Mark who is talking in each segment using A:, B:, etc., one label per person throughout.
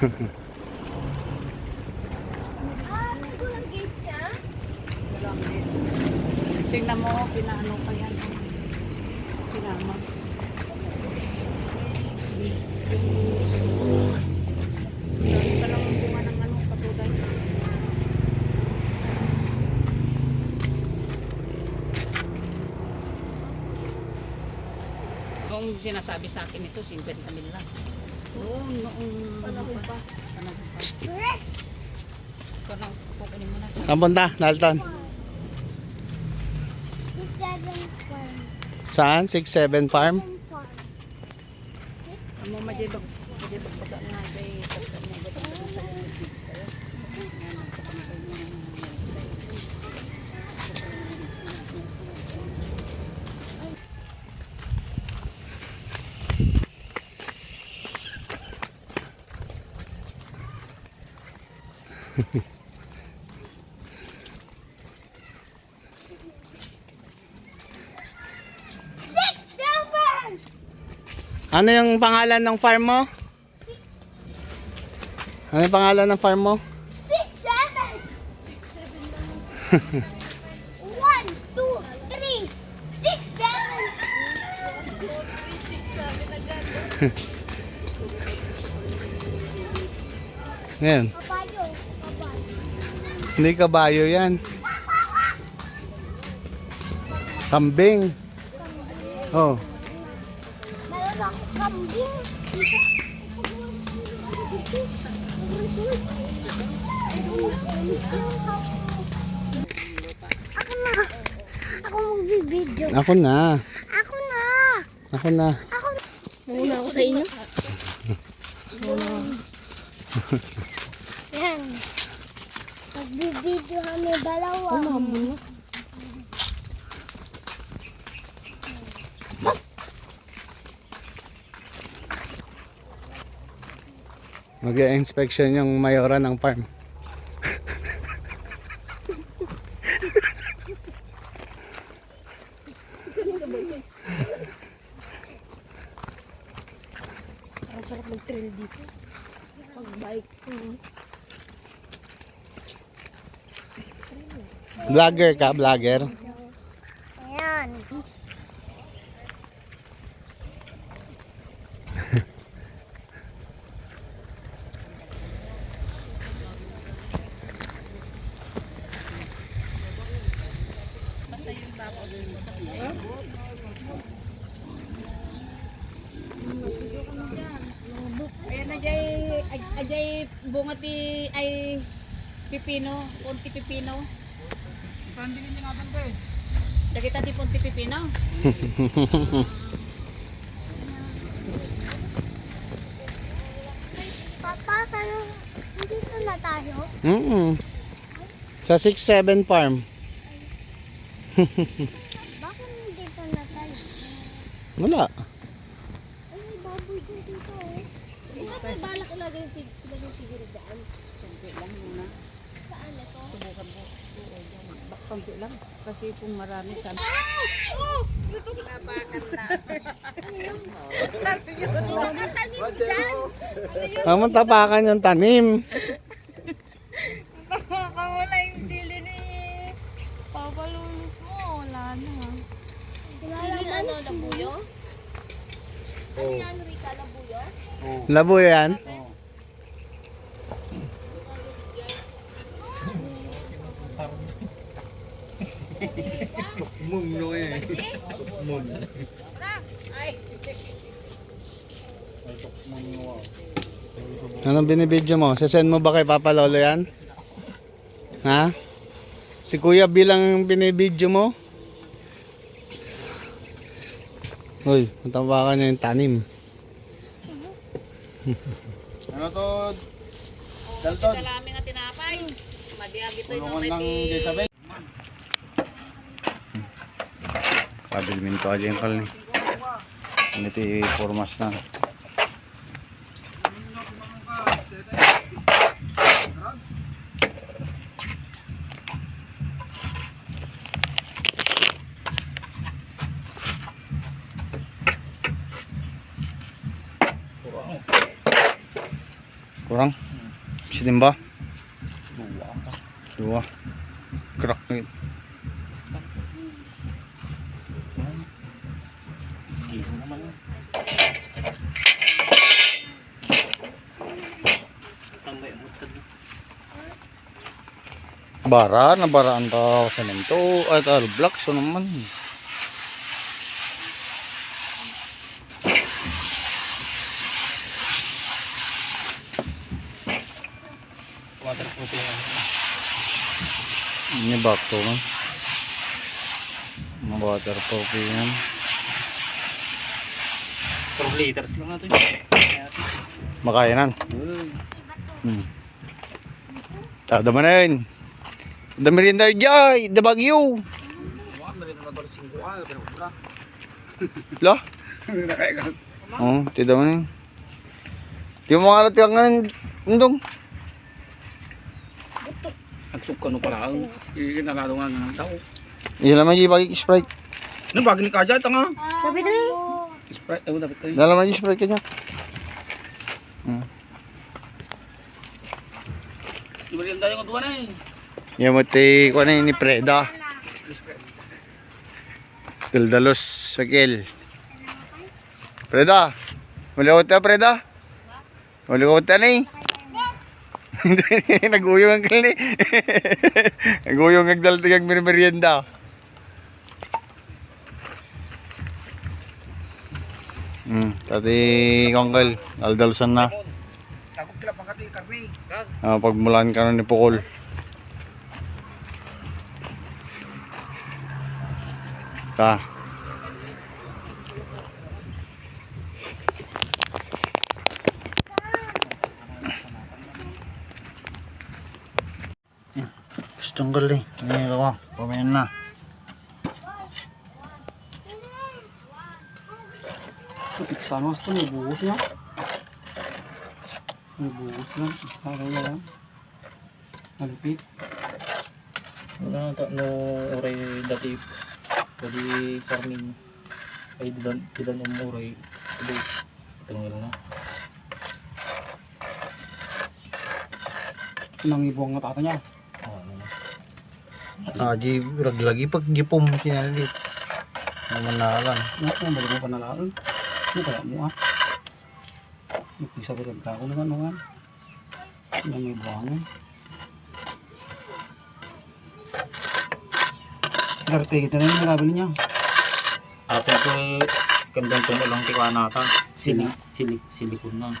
A: Ah, ang gate niya?
B: Dito. Tingnan mo, pinaano pa yan. Pinama. Meron pa lang ang bunga ng ano, katulad. Noong sinasabi sa akin ito, 50 mil lang. Oo, noong
C: Saan punta, Dalton? Saan? 6-7 farm?
B: Amo majibag, majibag baga nga day tapos nga baga sa YouTube kayo. Yan ang kapamilya niya.
C: Ano yung pangalan ng farm mo? Ano yung pangalan ng farm mo?
A: Six, seven. One, two, three, six, seven.
C: Ngayon,
A: Kabayo. Kabayo.
C: hindi kabayo yan. Kambing. Oh,
A: ako kambing. Ako na. Ako
C: na.
A: Ako na.
C: Ako na.
A: Ako na. Muna ako sa inyo. Yan. Magbibideo kami dalawa.
C: Mag-inspection yung mayora ng farm.
A: Ang sarap mag-trail dito. Pag bike.
C: Vlogger ka, vlogger.
A: Ayan.
B: Ayan na jay, aj- ajay bunga ti ay pipino, punti pipino. Pandingin niya nga ba Dagita ti punti pipino.
A: Papa, saan? Dito na tayo?
C: Mm Sa 6-7 farm.
A: Bakit dito na tayo?
C: Wala.
A: Ay, may baboy din dito oh. Isa pa balak ilagay yung pig- ilagay yung figure dyan.
B: Kunti lang muna.
A: Saan ito?
B: Subukan mo. Oo, yan. Lang. Kasi kung marami sa
A: Nakatanim dyan.
C: Amang tapakan yung tanim.
D: Nakakawala Sili
A: ano, labuyo? Ano yan, Rika, labuyo?
C: Labo yan. Anong binibidyo mo? Sasend mo ba kay Papa Lolo yan? Ha? Si Kuya bilang ang binibidyo mo? Uy, matawakan niya yung tanim.
E: Ano to? Dalton?
B: Salami nga tinapay. Madiagit ito yung may ti...
E: di sabay. Pabil minto aja yung kal ni. Ini ti formas na. Din ba?
F: Dua ka.
E: Dua. Crack na yun. Bara, nabaraan ta sa nito. At al black so naman.
F: Waterproof yan.
E: Ini back to man. Mga waterproof yan.
F: 4 liters lang natin.
E: Makayanan.
F: Uy.
E: Hmm. Tada man na yun. Da merienda yun jay. Da bagyo.
F: Wala na rin na doon 5 ah, pero wala.
E: Lo.
F: Ka.
E: Oh, tida man yun. Di mo mga alat nga ndong.
F: Agtuk ka no pala. Ikinalado nga nga tao.
E: Iya naman yung bagi sprite.
F: Nang bagi ni Kaja tanga.
A: Sabi na
F: Sprite, eh dapat tayo.
E: Dalaman yung sprite kanya. Hmm.
F: Di ba rin tayo ng duwa na eh.
E: Yung mati ko na yun ni Preda. Daldalos Sakil. Preda. Muli ko ta Preda. Muli ko ta ni. Naguyong ang kali. Naguyong ang daltigag merienda. Hmm, tati kongkal, aldalsan na.
F: Takot kila pangkati karne. Kag.
E: Ah, pagmulan ka ni Pukol. Ta. Gustong gali. Ini ko. Pamain na.
F: Sana mas to may buhos na. May buhos na. Sana na lang. Malipit. Wala na no oray dati dati sa amin ay didan didan ng oray. Dati tunggal na. Nangibuang nga tata niya.
E: Ah, di lagi pag gipom sinali. Naman na lang.
F: Nak na bago pa nalaan. Ano kaya mo ah? Nagpisa ko rin ako ng ano nga. Nangibuang. Garte kita na yung nabili niya. Atin ko kandang tumulang tikwa nata. Sili, sili, silikon na.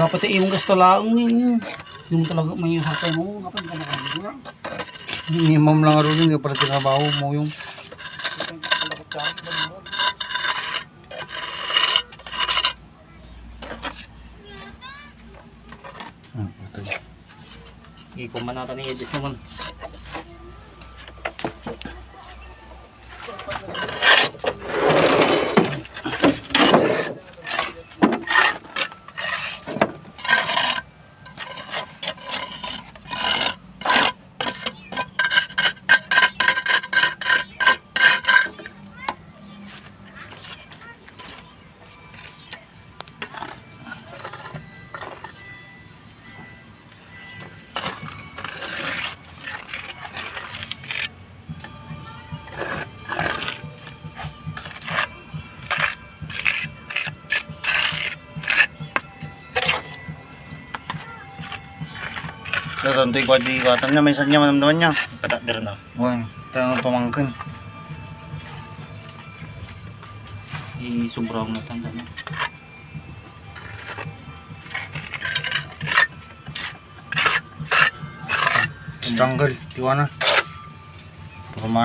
F: Dapat ay yung gasto lang yun. Yung talaga may hatay mo. Dapat ka nakalimutan.
E: Minimum lang aro din para tinabaho mo yung Ah, patay.
F: Ikaw man natin Edis naman.
E: Pero ito yung di katan niya, may sanya manamdaman niya.
F: Kata dir na.
E: Buwan, tanong tumangkin.
F: I-sobrang na tanda na.
E: Strangle, tiwa na. Purma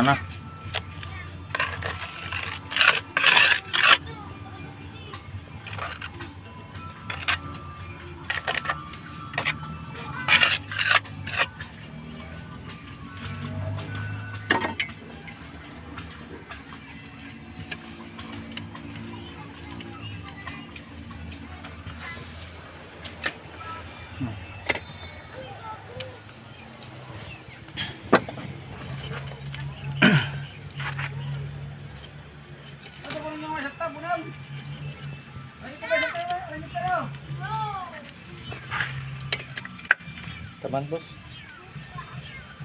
A: depan bos.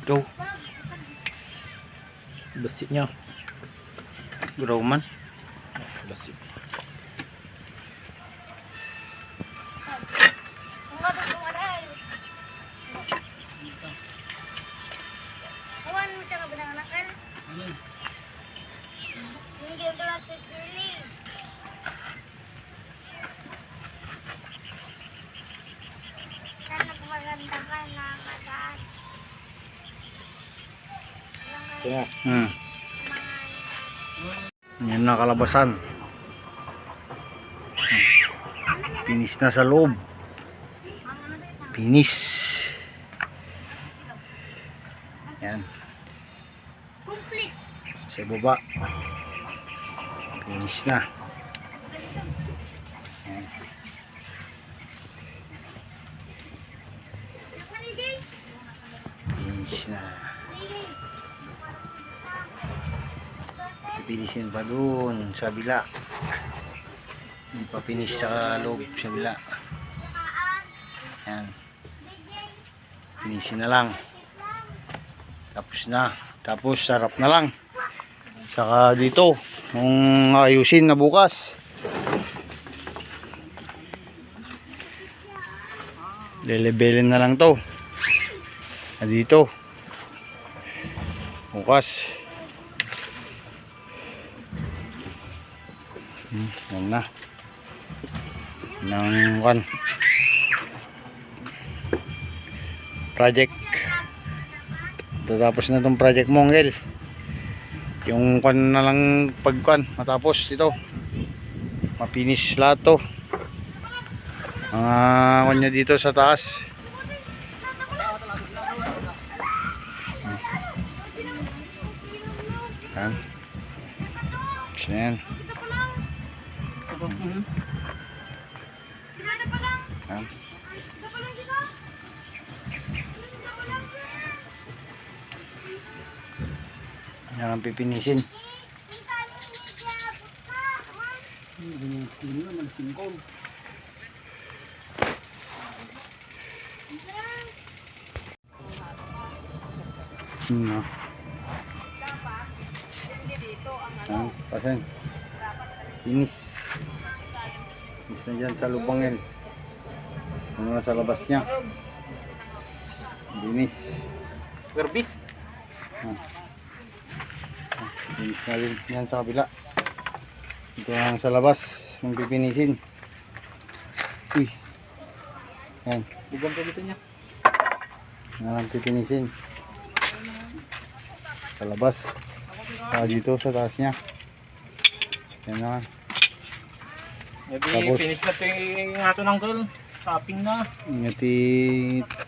A: Aduh Besinya
F: Geroman
E: Besi Yan na kalabasan. Finish na sa loob. Finish. Yan. Sa baba. Finish na. Pinisin pa dun sa bila. Hindi pa finish sa loob sa bila. Yan. Finisin na lang. Tapos na. Tapos sarap na lang. Saka dito, kung ayusin na bukas. Lelebelin na lang to. Na dito. Bukas. Hmm, yan na. Nang kan. Project. Tatapos na tong project mo, Angel. Yung kan na lang pagkan matapos ito. Mapinis lahat to. Mga kan niya dito sa taas. Yan. Yan. Yan. Yan ang pipinisin. Hmm. no. Yan, pasen. Finish. Finish na dyan sa lubang yan. Ano na sa labas niya. Finish.
F: Garbis.
E: Finish na rin yan sa kabila. Ito ang sa labas. Yung pipinisin. Uy. Yan.
F: Bugam pa dito niya.
E: Yan ang pipinisin. Sa labas. Saka dito sa taas niya. Yan naman.
F: Maybe
E: Tapos-
F: finish na ito yung ato ng girl. Shopping na.
E: Ngati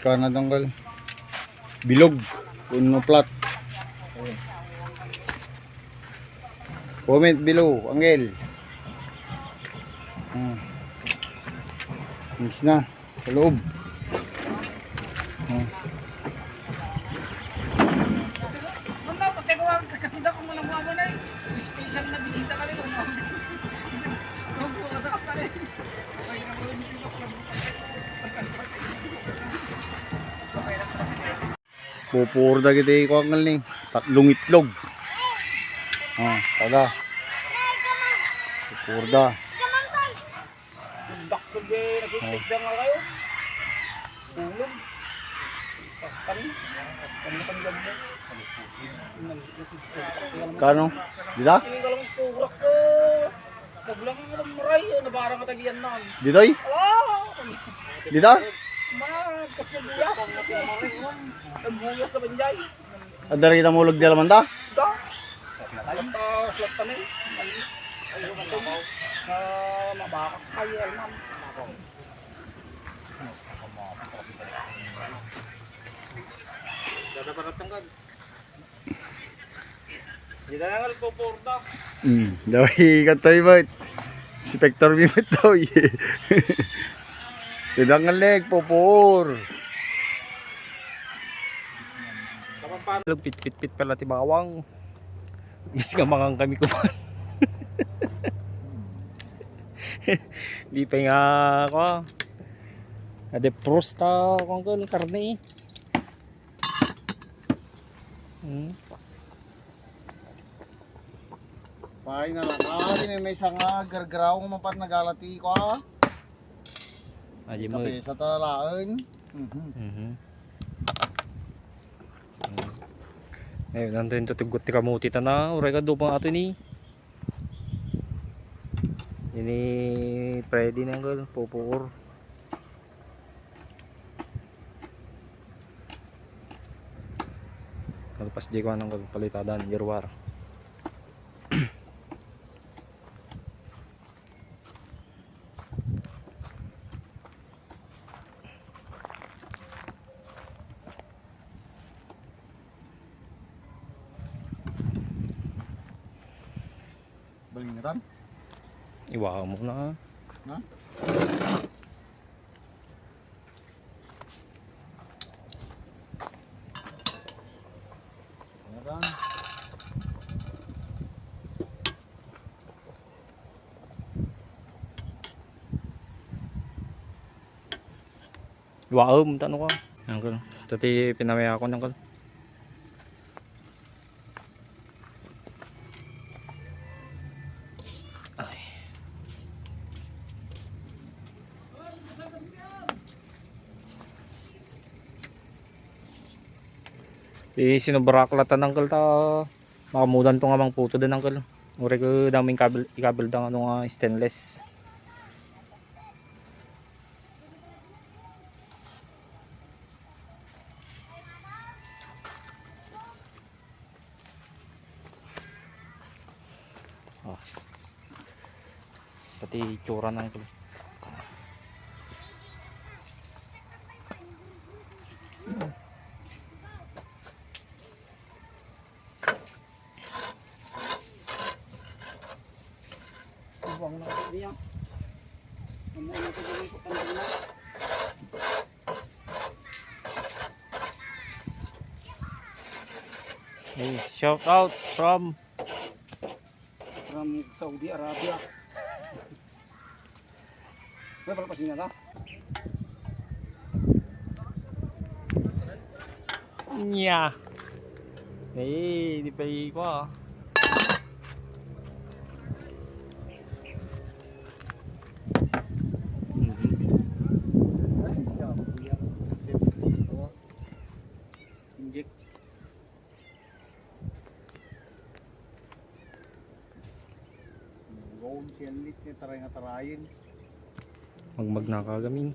E: ka na tanggal. Bilog. Uno plat. Comment below, Angel. Hmm. Finish na. Sa loob. Hmm.
F: Wala, pati ko kakasida ko mo lang mo na eh. Special na bisita ka rin. Huwag mo ka rin.
E: Pupurda kita ko ang ni. Tatlong itlog. Ah, tada. Pupurda.
F: Dakto eh, nagtitigda nga kayo. Tulog.
E: Kano? Dita?
F: Hindi ka lang turak ko. Naglang ka ng maray. Nabarang ka tagiyan na.
E: Ditoy?
F: Ah!
E: Dita?
F: Ma, kasi buya. Nagbuyas sa banjay.
E: Adara kita mulog di alaman ta?
F: Ito. Alam ka, flat kami. Ayun ka tumaw. Na mabakak kayo, alam. Dada pa natanggal. Hindi na nga nagpuporta.
E: Hmm. Dawai katoy ba? Spector mi matoy. Tidang leg pupur.
F: Pit pit pit pala ti bawang. Is nga mangang kami kuman. Di pa nga ako. Ade prosta kung ko karne eh.
G: Hmm.
E: Pahay na lang. Ah, di may may sanga gargraw ng mapat nagalati ko ah.
G: Aji mo.
E: Kape sa talaan. Mhm.
G: Mhm. Eh, nandun to tigot ti kamuti ta na. Uray ka do pang ato ni. Ini Freddy na gal, pupuor. Kalpas di ko anong palitada ng Yerwar. Iwa mo na.
E: Ha? Balingatan.
G: Iwa mo tano ka. Angkol. Stati pinamaya ako nangkol. Eh, sinobraklatan angkol ta. Makamudan to nga mang puto din angkol. Uri ko daming kabel, ikabel nga ano nga stainless. Ah. Pati tsura ng angkol.
F: Buwang na kasi diyan. Amo na ko ko kan na.
G: Hey, shout out from
F: From Saudi Arabia. May palpasin na ta.
G: Nya. Eh, di pa ko
E: Tarayin.
G: Magmag na kagamin.